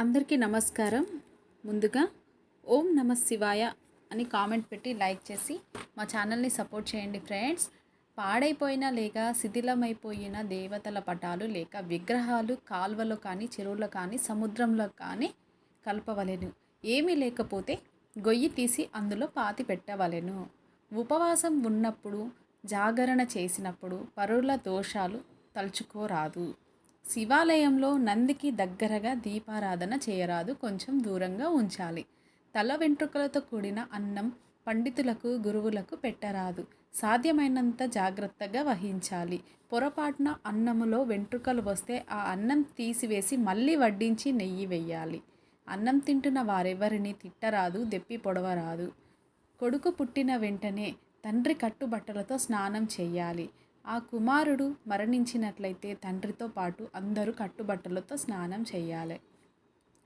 అందరికీ నమస్కారం. ముందుగా ఓం నమ శివాయ అని కామెంట్ పెట్టి లైక్ చేసి మా ఛానల్ని సపోర్ట్ చేయండి ఫ్రెండ్స్. పాడైపోయిన లేక శిథిలమైపోయిన దేవతల పటాలు లేక విగ్రహాలు కాల్వలో కానీ చెరువులో కానీ సముద్రంలో కానీ కలపవలెను. ఏమీ లేకపోతే గొయ్యి తీసి అందులో పాతి పెట్టవలెను. ఉపవాసం ఉన్నప్పుడు జాగరణ చేసినప్పుడు పరుల దోషాలు తలుచుకోరాదు. శివాలయంలో నందికి దగ్గరగా దీపారాధన చేయరాదు కొంచెం దూరంగా ఉంచాలి. తల వెంట్రుకలతో కూడిన అన్నం పండితులకు గురువులకు పెట్టరాదు. సాధ్యమైనంత జాగ్రత్తగా వహించాలి. పొరపాటున అన్నములో వెంట్రుకలు వస్తే ఆ అన్నం తీసివేసి మళ్ళీ వడ్డించి నెయ్యి వెయ్యాలి అన్నం తింటున్న వారెవరిని తిట్టరాదు దెప్పి పొడవరాదు. కొడుకు పుట్టిన వెంటనే తండ్రి కట్టుబట్టలతో స్నానం చేయాలి. ఆ కుమారుడు మరణించినట్లయితే తండ్రితో పాటు అందరూ కట్టుబట్టలతో స్నానం చేయాలి.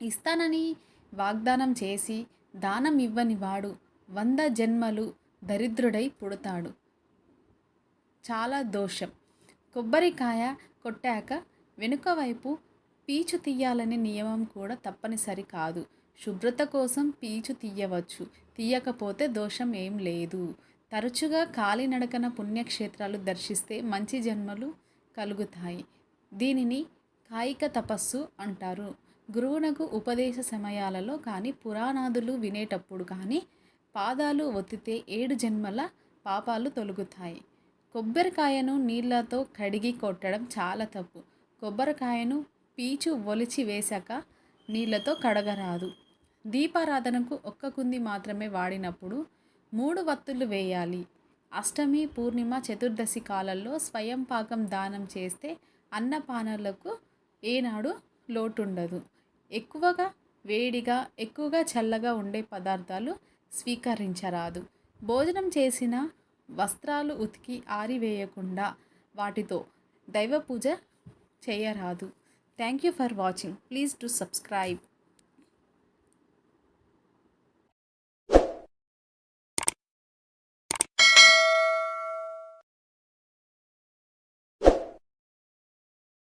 ఇస్తానని వాగ్దానం చేసి దానం ఇవ్వని వాడు వంద జన్మలు దరిద్రుడై పుడతాడు. చాలా దోషం. కొబ్బరికాయ కొట్టాక వెనుక వైపు పీచు తీయాలనే నియమం కూడా తప్పనిసరి కాదు. శుభ్రత కోసం పీచు తీయవచ్చు. తీయకపోతే దోషం ఏం లేదు. తరచుగా కాలినడకన పుణ్యక్షేత్రాలు దర్శిస్తే మంచి జన్మలు కలుగుతాయి. దీనిని కాయిక తపస్సు అంటారు. గురువునకు ఉపదేశ సమయాలలో కానీ పురాణాదులు వినేటప్పుడు కానీ పాదాలు ఒత్తితే ఏడు జన్మల పాపాలు తొలగుతాయి. కొబ్బరికాయను నీళ్ళతో కడిగి కొట్టడం చాలా తప్పు. కొబ్బరికాయను పీచు ఒలిచి వేశాక నీళ్ళతో కడగరాదు. దీపారాధనకు ఒక్క కుంది మాత్రమే వాడినప్పుడు మూడు వత్తులు వేయాలి. అష్టమి పూర్ణిమ చతుర్దశి కాలంలో స్వయం పాకం దానం చేస్తే అన్నపానాలకు ఏనాడు లోటుండదు. ఎక్కువగా వేడిగా ఎక్కువగా చల్లగా ఉండే పదార్థాలు స్వీకరించరాదు. భోజనం చేసిన వస్త్రాలు ఉతికి ఆరివేయకుండా వాటితో దైవ పూజ చేయరాదు. Thank you for watching. Please to subscribe.